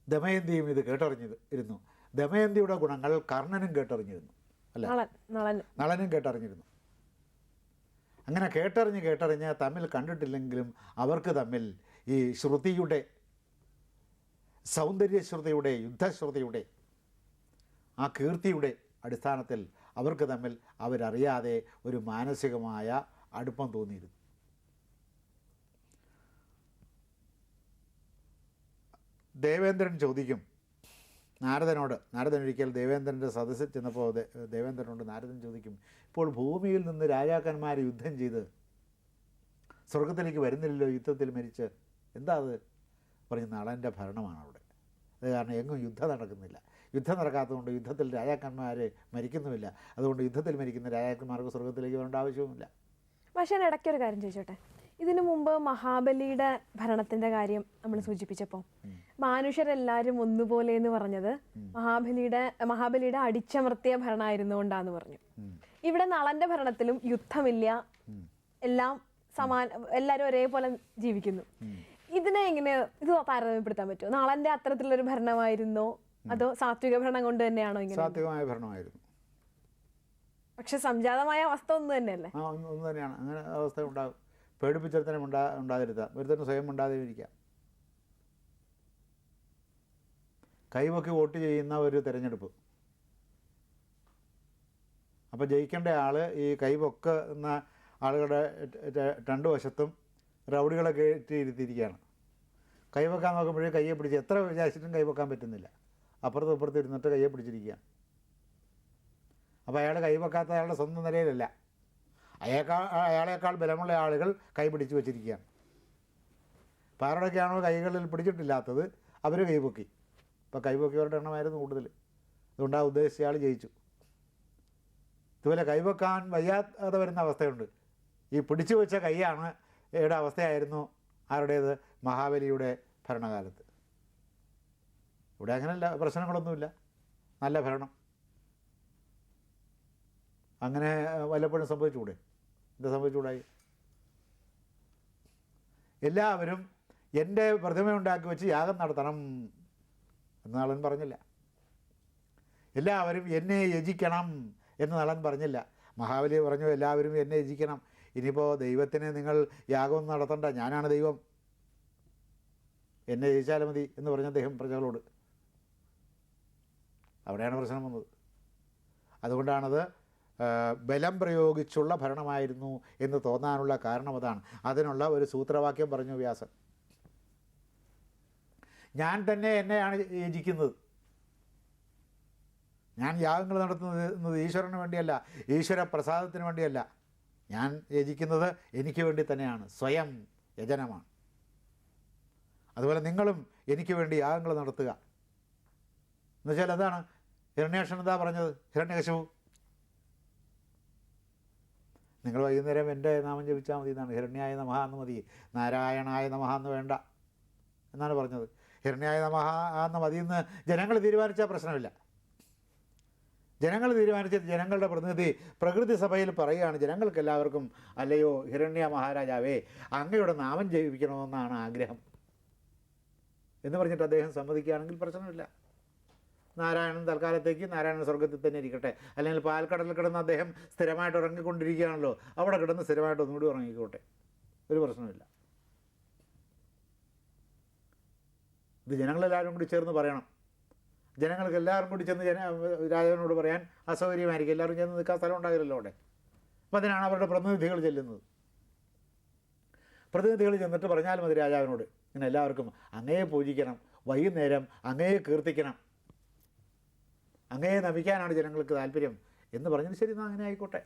ദമയന്തിയും ഇത് കേട്ടറിഞ്ഞത് ഇരുന്നു. ദമയന്തിയുടെ ഗുണങ്ങൾ കർണനും കേട്ടറിഞ്ഞിരുന്നു അല്ല? നളനും കേട്ടറിഞ്ഞിരുന്നു. അങ്ങനെ കേട്ടറിഞ്ഞ് കേട്ടറിഞ്ഞ് തമ്മിൽ കണ്ടിട്ടില്ലെങ്കിലും അവർക്ക് തമ്മിൽ ഈ ശ്രുതിയുടെ സൗന്ദര്യശ്രുതിയുടെ യുദ്ധശ്രുതിയുടെ ആ കീർത്തിയുടെ അടിസ്ഥാനത്തിൽ അവർക്ക് തമ്മിൽ അവരറിയാതെ ഒരു മാനസികമായ അടുപ്പം തോന്നിയിരുന്നു. ദേവേന്ദ്രൻ ചോദിക്കും നാരദനോട് നാരദൻ ഒരിക്കൽ ദേവേന്ദ്രന്റെ സദസ്സിൽ ചെന്നപ്പോൾ ദേവേന്ദ്രനോട് നാരദൻ ചോദിക്കും ഇപ്പോൾ ഭൂമിയിൽ നിന്ന് രാജാക്കന്മാർ യുദ്ധം ചെയ്ത് സ്വർഗത്തിലേക്ക് വരുന്നില്ലല്ലോ യുദ്ധത്തിൽ മരിച്ച്? എന്താ അത്? പറഞ്ഞ് നളന്റെ ഭരണമാണ് അവിടെ. അത് കാരണം എങ്ങും യുദ്ധം നടക്കുന്നില്ല. യുദ്ധം നടക്കാത്തതുകൊണ്ട് യുദ്ധത്തിൽ രാജാക്കന്മാർ മരിക്കുന്നുമില്ല. അതുകൊണ്ട് യുദ്ധത്തിൽ മരിക്കുന്ന രാജാക്കന്മാർക്ക് സ്വർഗത്തിലേക്ക് വരേണ്ട ആവശ്യവുമില്ല. പക്ഷേ ഞാൻ ഇടയ്ക്കൊരു കാര്യം ചോദിച്ചോട്ടെ? ഇതിനു മുമ്പ് മഹാബലിയുടെ ഭരണത്തിന്റെ കാര്യം നമ്മൾ സൂചിപ്പിച്ചപ്പോൾ മനുഷ്യരെല്ലാരും ഒന്നുപോലെ എന്ന് പറഞ്ഞത് മഹാബലിയുടെ മഹാബലിയുടെ അടിച്ചമർത്തിയ ഭരണമായിരുന്നു കൊണ്ടാന്ന് പറഞ്ഞു. ഇവിടെ നളന്റെ ഭരണത്തിലും യുദ്ധമില്ല. എല്ലാം സമാന എല്ലാവരും ഒരേപോലെ ജീവിക്കുന്നു. ഇതിനെ എങ്ങനെ ഇത് താരതമ്യപ്പെടുത്താൻ പറ്റുമോ? നളന്റെ അത്തരത്തിലുള്ള ഒരു ഭരണമായിരുന്നോ? അതോ സാത്വിക ഭരണം കൊണ്ട് തന്നെയാണോ ഇങ്ങനെ? സാത്വികമായ ഭരണമായിരുന്നു. പക്ഷെ സംജാതമായ അവസ്ഥ ഒന്ന് തന്നെയല്ലേ? ആ ഒന്ന് ഒന്ന് തന്നെയാണ്. അങ്ങനെ അവസ്ഥ ഉണ്ടാകും. പേടിപ്പിച്ചൊരുത്തനും ഉണ്ടാ ഉണ്ടാതിരുത്താം ഒരുത്തനും സ്വയം ഉണ്ടാതെ ഇരിക്കാം കൈവക്കി വോട്ട് ചെയ്യുന്ന ഒരു തിരഞ്ഞെടുപ്പ്. അപ്പോൾ ജയിക്കേണ്ട ആൾ ഈ കൈവക്കുന്ന ആളുകളുടെ ര- ര- രണ്ട് വശത്തും റൗഡികളെ കയറ്റി ഇരുത്തിയിരിക്കുകയാണ് കൈവെക്കാൻ നോക്കുമ്പോഴേ കയ്യെ പിടിച്ച് എത്ര വിചാരിച്ചിട്ടും കൈവെക്കാൻ പറ്റുന്നില്ല. അപ്പുറത്തും ഇപ്പുറത്തും ഇരുന്നിട്ട് കയ്യെ പിടിച്ചിരിക്കുകയാണ്. അപ്പോൾ അയാൾ കൈവക്കാത്ത അയാളുടെ സ്വന്തം നിലയിലല്ല. അയാൾക്കാൾ അയാളേക്കാൾ ബലമുള്ള ആളുകൾ കൈ പിടിച്ചു വച്ചിരിക്കുകയാണ്. അപ്പോൾ കൈകളിൽ പിടിച്ചിട്ടില്ലാത്തത് അവർ കൈപൊക്കി ഇപ്പോൾ കൈപൊക്കിയവരുടെ എണ്ണമായിരുന്നു കൂടുതൽ. അതുകൊണ്ട് ആ ഉദ്ദേശിച്ച ആൾ ജയിച്ചു. ഇതുപോലെ കൈവെക്കാൻ വയ്യാതെ വരുന്ന അവസ്ഥയുണ്ട്. ഈ പിടിച്ചു വെച്ച കൈയാണ് യുടെ അവസ്ഥയായിരുന്നു ആരുടേത്? മഹാബലിയുടെ ഭരണകാലത്ത്. ഇവിടെ അങ്ങനെയല്ല പ്രശ്നങ്ങളൊന്നുമില്ല. നല്ല ഭരണം. അങ്ങനെ വല്ലപ്പോഴും സംഭവിച്ചുകൂടെ? എന്താ സംഭവിച്ചുകൂടായി? എല്ലാവരും എന്റെ പ്രതിമ ഉണ്ടാക്കി വെച്ച് യാഗം നടത്തണം എന്ന് നളൻ പറഞ്ഞില്ല. എല്ലാവരും എന്നെ യജിക്കണം എന്ന് നളൻ പറഞ്ഞില്ല. മഹാബലി പറഞ്ഞു എല്ലാവരും എന്നെ യജിക്കണം. ഇനിയിപ്പോൾ ദൈവത്തിന് നിങ്ങൾ യാഗം നടത്തണ്ട. ഞാനാണ് ദൈവം. എന്നെ ജയിച്ചാലും മതി എന്ന് പറഞ്ഞ അദ്ദേഹം പ്രജകളോട്. അവിടെയാണ് പ്രശ്നം വന്നത്. അതുകൊണ്ടാണത് ബലം പ്രയോഗിച്ചുള്ള ഭരണമായിരുന്നു എന്ന് തോന്നാനുള്ള കാരണം അതാണ്. അതിനുള്ള ഒരു സൂത്രവാക്യം പറഞ്ഞു വ്യാസൻ. ഞാൻ തന്നെ എന്നെയാണ് യജിക്കുന്നത്. ഞാൻ യാഗങ്ങൾ നടത്തുന്നത് ഈശ്വരന് വേണ്ടിയല്ല ഈശ്വര പ്രസാദത്തിന് വേണ്ടിയല്ല. ഞാൻ യജിക്കുന്നത് എനിക്ക് വേണ്ടി തന്നെയാണ്. സ്വയം യജനമാണ്. അതുപോലെ നിങ്ങളും എനിക്ക് വേണ്ടി യാഗങ്ങൾ നടത്തുക. എന്നുവെച്ചാൽ എന്താണ്? ഹിരണ്യേഷൻ എന്താ പറഞ്ഞത്? ഹിരണ്യകശിപു. നിങ്ങൾ വൈകുന്നേരം എന്റെ നാമം ജപിച്ചാൽ മതി എന്നാണ്. ഹിരണ്യായ നമഹ എന്ന് മതി. നാരായണായ നമഹ എന്ന് വേണ്ട എന്നാണ് പറഞ്ഞത്. ഹിരണ്യായ നമഹ എന്ന് മതി എന്ന് ജനങ്ങൾ തീരുമാനിച്ചാൽ പ്രശ്നമില്ല. ജനങ്ങൾ തീരുമാനിച്ച ജനങ്ങളുടെ പ്രതിനിധി പ്രകൃതി സഭയിൽ പറയുകയാണ് ജനങ്ങൾക്ക് എല്ലാവർക്കും അല്ലയോ ഹിരണ്യ മഹാരാജാവേ അങ്ങയുടെ നാമം ജപിക്കണമെന്നാണ് ആഗ്രഹം. എന്ന് പറഞ്ഞിട്ട് അദ്ദേഹം സമ്മതിക്കുകയാണെങ്കിൽ പ്രശ്നമില്ല. നാരായണൻ തൽക്കാലത്തേക്ക് നാരായണൻ സ്വർഗത്തിൽ തന്നെ ഇരിക്കട്ടെ. അല്ലെങ്കിൽ പാൽക്കടലിൽ കിടന്ന് അദ്ദേഹം സ്ഥിരമായിട്ട് ഉറങ്ങിക്കൊണ്ടിരിക്കുകയാണല്ലോ. അവിടെ കിടന്ന് സ്ഥിരമായിട്ട് ഒന്നുകൂടി ഉറങ്ങിക്കോട്ടെ. ഒരു പ്രശ്നമില്ല ഇത് ജനങ്ങളെല്ലാവരും കൂടി ചേർന്ന് പറയണം. ജനങ്ങൾക്ക് എല്ലാവരും കൂടി ചെന്ന് ജന രാജാവിനോട് പറയാൻ അസൗകര്യമായിരിക്കും. എല്ലാവരും ചെന്ന് നിൽക്കാൻ സ്ഥലം ഉണ്ടാകില്ലല്ലോ അവിടെ. അപ്പം അതിനാണ് അവരുടെ പ്രതിനിധികൾ ചെല്ലുന്നത്. പ്രതിനിധികൾ ചെന്നിട്ട് പറഞ്ഞാൽ മതി രാജാവിനോട്. ഇങ്ങനെ എല്ലാവർക്കും അങ്ങയെ പൂജിക്കണം വൈകുന്നേരം അങ്ങയെ കീർത്തിക്കണം. അങ്ങയെ നമിക്കാനാണ് ജനങ്ങൾക്ക് താല്പര്യം എന്ന് പറഞ്ഞത് ശരി എന്നാൽ അങ്ങനെ ആയിക്കോട്ടെ.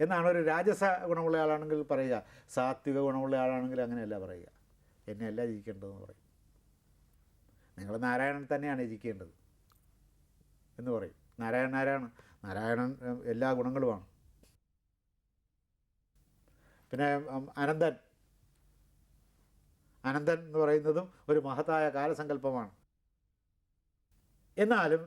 എന്നാണ് ഒരു രാജസ ഗുണമുള്ള ആളാണെങ്കിൽ പറയുക. സാത്വിക ഗുണമുള്ള ആളാണെങ്കിൽ അങ്ങനെയല്ല പറയുക. എന്നെ അല്ല ഇരിക്കേണ്ടതെന്ന് പറയും. നിങ്ങൾ നാരായണൻ തന്നെയാണ് ഇരിക്കേണ്ടത് എന്ന് പറയും. നാരായണൻ ആരാണ്? നാരായണൻ എല്ലാ ഗുണങ്ങളുമാണ്. പിന്നെ അനന്തൻ. അനന്തൻ എന്ന് പറയുന്നതും ഒരു മഹത്തായ കാലസങ്കല്പമാണ്. എന്നാലും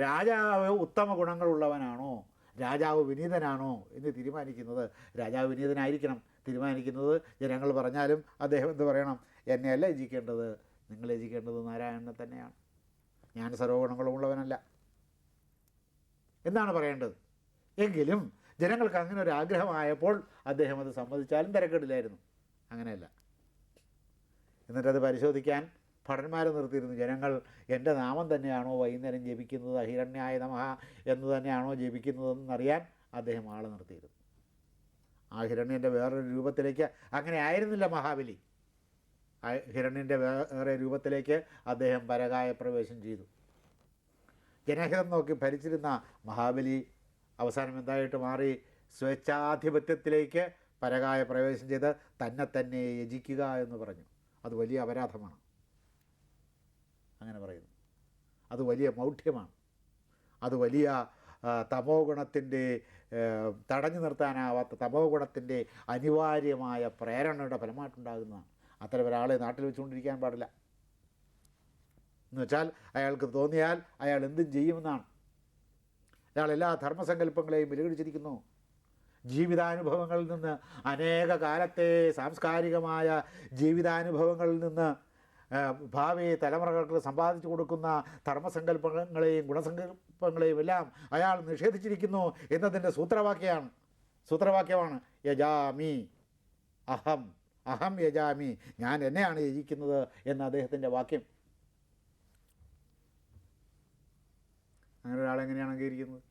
രാജാവ് ഉത്തമ ഗുണങ്ങളുള്ളവനാണോ? രാജാവ് വിനീതനാണോ എന്ന് തീരുമാനിക്കുന്നത്? രാജാവ് വിനീതനായിരിക്കണം. തീരുമാനിക്കുന്നത് ജനങ്ങൾ പറഞ്ഞാലും അദ്ദേഹം എന്ത് പറയണം? എന്നെയല്ല യജിക്കേണ്ടത്. നിങ്ങൾ യജിക്കേണ്ടത് നാരായണനെ തന്നെയാണ്. ഞാൻ സർവഗുണങ്ങളുമുള്ളവനല്ല എന്നാണ് പറയേണ്ടത്. എങ്കിലും ജനങ്ങൾക്ക് അങ്ങനെ ഒരു ആഗ്രഹമായപ്പോൾ അദ്ദേഹം അത് സമ്മതിച്ചാലും തിരക്കിടില്ലായിരുന്നു. അങ്ങനെയല്ല. എന്നിട്ടത് പരിശോധിക്കാൻ ഭടന്മാരെ നിർത്തിയിരുന്നു. ജനങ്ങൾ എന്റെ നാമം തന്നെയാണോ വൈകുന്നേരം ജപിക്കുന്നത്? അഹിരണ്യായ നമഹ എന്ന് തന്നെയാണോ ജപിക്കുന്നതെന്നറിയാൻ അദ്ദേഹം ആളെ നിർത്തിയിരുന്നു. ആ ഹിരണ്യന്റെ വേറൊരു രൂപത്തിലേക്ക് അങ്ങനെ ആയിരുന്നില്ല മഹാബലി. ഹിരണ്യന്റെ വേറെ രൂപത്തിലേക്ക് അദ്ദേഹം പരകായ പ്രവേശം ചെയ്തു. ജനഹിതം നോക്കി ഭരിച്ചിരുന്ന മഹാബലി അവസാനം എന്തായിട്ട് മാറി? സ്വേച്ഛാധിപത്യത്തിലേക്ക് പരകായ പ്രവേശം ചെയ്ത് തന്നെ തന്നെ യജിക്കുക എന്ന് പറഞ്ഞു. അത് വലിയ അപരാധമാണ്. അങ്ങനെ പറയുന്നു. അത് വലിയ മൗഢ്യമാണ്. അത് വലിയ തമോ ഗുണത്തിന്റെ തടഞ്ഞു നിർത്താനാവാത്ത തമോ ഗുണത്തിന്റെ അനിവാര്യമായ പ്രേരണയുടെ ഫലമായിട്ടുണ്ടാകുന്നതാണ്. അത്തരം ഒരാളെ നാട്ടിൽ വെച്ചുകൊണ്ടിരിക്കാൻ പാടില്ല. എന്ന് വെച്ചാൽ അയാൾക്ക് തോന്നിയാൽ അയാൾ എന്തും ചെയ്യുമെന്നാണ്. അയാൾ എല്ലാ ധർമ്മസങ്കല്പങ്ങളെയും വിലകിടിച്ചിരിക്കുന്നു ജീവിതാനുഭവങ്ങളിൽ നിന്ന് അനേക കാലത്തെ സാംസ്കാരികമായ ജീവിതാനുഭവങ്ങളിൽ നിന്ന് ഭാവി തലമുറകൾക്ക് സമ്പാദിച്ചു കൊടുക്കുന്ന ധർമ്മസങ്കല്പങ്ങളെയും ഗുണസങ്കല്പങ്ങളെയും എല്ലാം അയാൾ നിഷേധിച്ചിരിക്കുന്നു എന്നതിന്റെ സൂത്രവാക്യമാണ്. സൂത്രവാക്യമാണ് യജാമി അഹം അഹം യജാമി ഞാൻ എന്നെയാണ് യജിക്കുന്നത് എന്ന അദ്ദേഹത്തിന്റെ വാക്യം. അങ്ങനെ ഒരാളെങ്ങനെയാണ് അംഗീകരിക്കുന്നത്?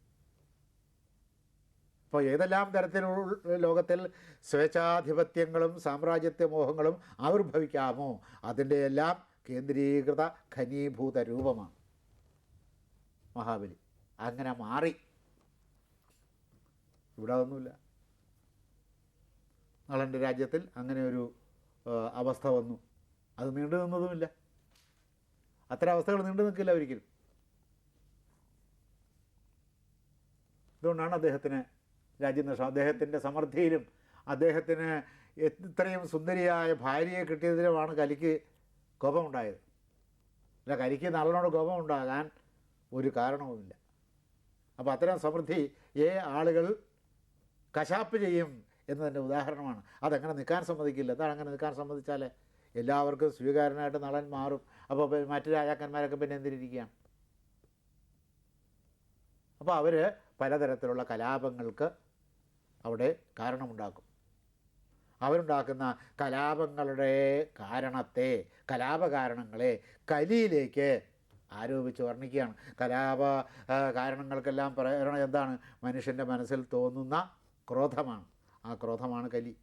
അപ്പോൾ ഏതെല്ലാം തരത്തിലുള്ള ലോകത്തിൽ സ്വേച്ഛാധിപത്യങ്ങളും സാമ്രാജ്യത്വ മോഹങ്ങളും ആവിർഭവിക്കാമോ? അതിന്റെ എല്ലാം കേന്ദ്രീകൃത ഘനീഭൂത രൂപമാണ്. മഹാബലി. അങ്ങനെ മാറി. ഇവിടെ ഒന്നുമില്ല നളന്റെ രാജ്യത്തിൽ അങ്ങനെ ഒരു അവസ്ഥ വന്നു. അത് നീണ്ടു നിന്നതുമില്ല. അത്തരം അവസ്ഥകൾ നീണ്ടു നിൽക്കില്ല ഒരിക്കലും. അതുകൊണ്ടാണ് അദ്ദേഹത്തിന് രാജ്യനഷ്ടം അദ്ദേഹത്തിന്റെ സമൃദ്ധിയിലും അദ്ദേഹത്തിന് എത്രയും സുന്ദരിയായ ഭാര്യയെ കിട്ടിയതിലുമാണ് കലിക്ക് കോപമുണ്ടായത്. അല്ല കലിക്ക് നളനോട് കോപമുണ്ടാകാൻ ഒരു കാരണവുമില്ല. അപ്പോൾ അത്തരം സമൃദ്ധി ഏ ആളുകൾ കശാപ്പ് ചെയ്യും എന്നതിന്റെ ഉദാഹരണമാണ്. അതങ്ങനെ നിൽക്കാൻ സമ്മതിക്കില്ല. എന്താണ് അങ്ങനെ നിൽക്കാൻ സമ്മതിച്ചാൽ എല്ലാവർക്കും സ്വീകാരനായിട്ട് നളൻ മാറും. അപ്പോൾ മറ്റു രാജാക്കന്മാരൊക്കെ പിന്നെ എന്തിരിക്കുകയാണ് അപ്പോൾ അവർ പലതരത്തിലുള്ള കലാപങ്ങൾക്ക് അവിടെ കാരണമുണ്ടാക്കും. അവരുണ്ടാക്കുന്ന കലാപങ്ങളുടെ കാരണത്തെ കലാപകാരണങ്ങളെ കലിയിലേക്ക് ആരോപിച്ച് വർണിക്കുകയാണ്. കലാപ കാരണങ്ങൾക്കെല്ലാം പ്രേരണ എന്താണ്? മനുഷ്യന്റെ മനസ്സിൽ തോന്നുന്ന ക്രോധമാണ്. ആ ക്രോധമാണ് കലി.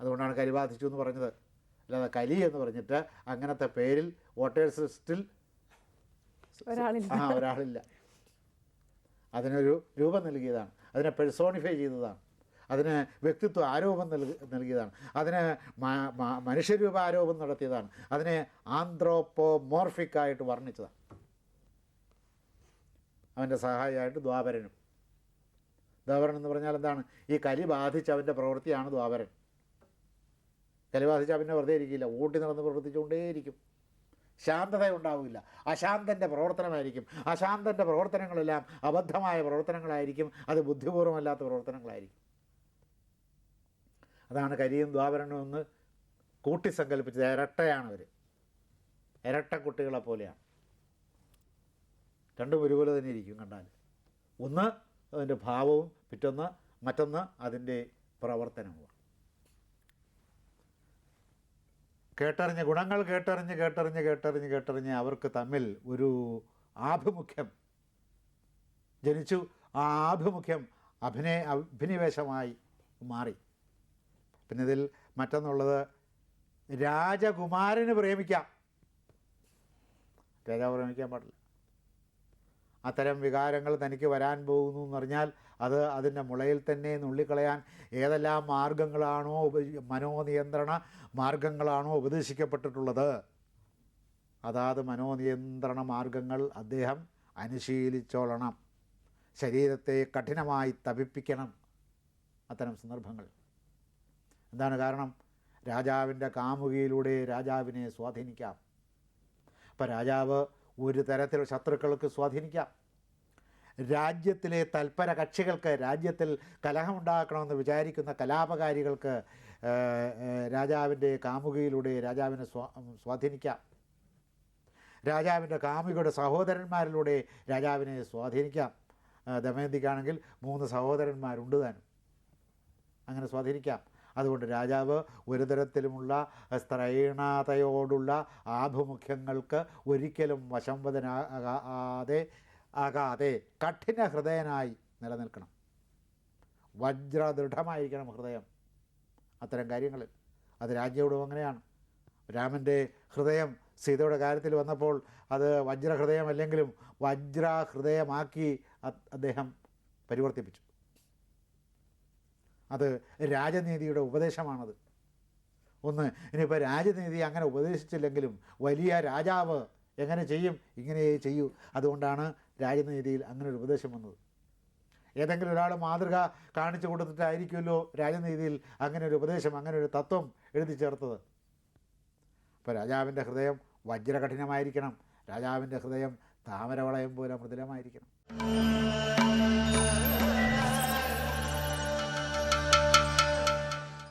അതുകൊണ്ടാണ് കലി ബാധിച്ചു എന്ന് പറഞ്ഞത്. അല്ലാതെ കലി എന്ന് പറഞ്ഞിട്ട് അങ്ങനത്തെ പേരിൽ വോട്ടേഴ്സ് ലിസ്റ്റിൽ ഒരാളില്ല. ആ ഒരാളില്ല. അതിനൊരു രൂപം നൽകിയതാണ്. അതിനെ പെഴ്സോണിഫൈ ചെയ്തതാണ് അതിന് വ്യക്തിത്വ ആരോപം നൽകി നൽകിയതാണ്. അതിന് മനുഷ്യരൂപ ആരോപം നടത്തിയതാണ്. അതിനെ ആന്ത്രോപ്പോമോർഫിക്കായിട്ട് വർണിച്ചതാണ്. അവന്റെ സഹായിയായിട്ട് ദ്വാപരനും. ദ്വാപരൻ എന്ന് പറഞ്ഞാൽ എന്താണ്? ഈ കലി ബാധിച്ച അവന്റെ പ്രവൃത്തിയാണ് ദ്വാപരൻ. കലി ബാധിച്ച പിന്നെ വെറുതെ ഇരിക്കില്ല. ഓട്ടി നടന്ന് പ്രവർത്തിച്ചുകൊണ്ടേയിരിക്കും. ശാന്തത ഉണ്ടാവില്ല. അശാന്തന്റെ പ്രവർത്തനമായിരിക്കും. അശാന്തന്റെ പ്രവർത്തനങ്ങളെല്ലാം അബദ്ധമായ പ്രവർത്തനങ്ങളായിരിക്കും. അത് ബുദ്ധിപൂർവമല്ലാത്ത പ്രവർത്തനങ്ങളായിരിക്കും. അതാണ് കരിയും ദ്വാപരനും എന്ന് കൂട്ടിസങ്കല്പിച്ചത് ഇരട്ടയാണ് അവർ ഇരട്ട കുട്ടികളെ പോലെയാണ്. രണ്ടും ഒരുപോലെ തന്നെ ഇരിക്കും കണ്ടാൽ ഒന്ന് അതിന്റെ ഭാവവും പിറ്റൊന്ന് മറ്റൊന്ന് അതിന്റെ പ്രവർത്തനവുമാണ്. കേട്ടറിഞ്ഞ ഗുണങ്ങൾ കേട്ടറിഞ്ഞ് കേട്ടറിഞ്ഞ് കേട്ടറിഞ്ഞ് കേട്ടറിഞ്ഞ് അവർക്ക് തമ്മിൽ ഒരു ആഭിമുഖ്യം. ജനിച്ചു ആ ആഭിമുഖ്യം അഭിനയ അഭിനിവേശമായി മാറി. പിന്നെ ഇതിൽ മറ്റൊന്നുള്ളത് രാജകുമാരന് പ്രേമിക്കാം. രാജാവ് പ്രേമിക്കാൻ പാടില്ല. അത്തരം വികാരങ്ങൾ തനിക്ക് വരാൻ പോകുന്നു എന്നറിഞ്ഞാൽ അത് അതിന്റെ മുളയിൽ തന്നെ നുള്ളിക്കളയാൻ ഏതെല്ലാം മാർഗങ്ങളാണോ മനോനിയന്ത്രണ മാർഗങ്ങളാണോ ഉപദേശിക്കപ്പെട്ടിട്ടുള്ളത്? അതാത് മനോനിയന്ത്രണ മാർഗങ്ങൾ അദ്ദേഹം അനുശീലിച്ചോളണം. ശരീരത്തെ കഠിനമായി തപിപ്പിക്കണം. അത്തരം സന്ദർഭങ്ങൾ. എന്താണ് കാരണം? രാജാവിന്റെ കാമുകിയിലൂടെ രാജാവിനെ സ്വാധീനിക്കാം. അപ്പം രാജാവ് ഒരു തരത്തിൽ ശത്രുക്കൾക്ക് സ്വാധീനിക്കാം. രാജ്യത്തിലെ തൽപര കക്ഷികൾക്ക് രാജ്യത്തിൽ കലഹമുണ്ടാക്കണമെന്ന് വിചാരിക്കുന്ന കലാപകാരികൾക്ക് രാജാവിന്റെ കാമുകയിലൂടെ രാജാവിനെ സ്വാ സ്വാധീനിക്കാം. രാജാവിന്റെ കാമുകയുടെ സഹോദരന്മാരിലൂടെ രാജാവിനെ സ്വാധീനിക്കാം. ദമയന്തിക്കാണെങ്കിൽ മൂന്ന് സഹോദരന്മാരുണ്ട് താനും. അങ്ങനെ സ്വാധീനിക്കാം. അതുകൊണ്ട് രാജാവ് ഒരു തരത്തിലുമുള്ള സ്ത്രൈണതയോടുള്ള ആഭിമുഖ്യങ്ങൾക്ക് ഒരിക്കലും വശംവദനാകാതെ ആകാതെ കഠിന ഹൃദയനായി നിലനിൽക്കണം. വജ്രദൃഢമായിരിക്കണം ഹൃദയം. അത്തരം കാര്യങ്ങളിൽ അത് രാജ്യയോടും അങ്ങനെയാണ്. രാമന്റെ ഹൃദയം സീതയുടെ കാര്യത്തിൽ വന്നപ്പോൾ അത് വജ്രഹൃദയമല്ലെങ്കിലും വജ്രഹൃദയമാക്കി അദ്ദേഹം പരിവർത്തിപ്പിച്ചു. അത് രാജനീതിയുടെ ഉപദേശമാണത്. ഒന്ന് ഇനിയിപ്പോൾ രാജനീതി അങ്ങനെ ഉപദേശിച്ചില്ലെങ്കിലും വലിയ രാജാവ് എങ്ങനെ ചെയ്യും? ഇങ്ങനെ ചെയ്യൂ. അതുകൊണ്ടാണ് രാജനീതിയിൽ അങ്ങനെ ഒരു ഉപദേശം വന്നത്. ഏതെങ്കിലും ഒരാൾ മാതൃക കാണിച്ചു കൊടുത്തിട്ടായിരിക്കുമല്ലോ രാജനീതിയിൽ അങ്ങനെ ഒരു ഉപദേശം അങ്ങനെ ഒരു തത്വം എഴുതി ചേർത്തത്. അപ്പോൾ രാജാവിന്റെ ഹൃദയം വജ്രകഠിനമായിരിക്കണം. രാജാവിന്റെ ഹൃദയം താമരവളയം പോലെ മൃദുലമായിരിക്കണം.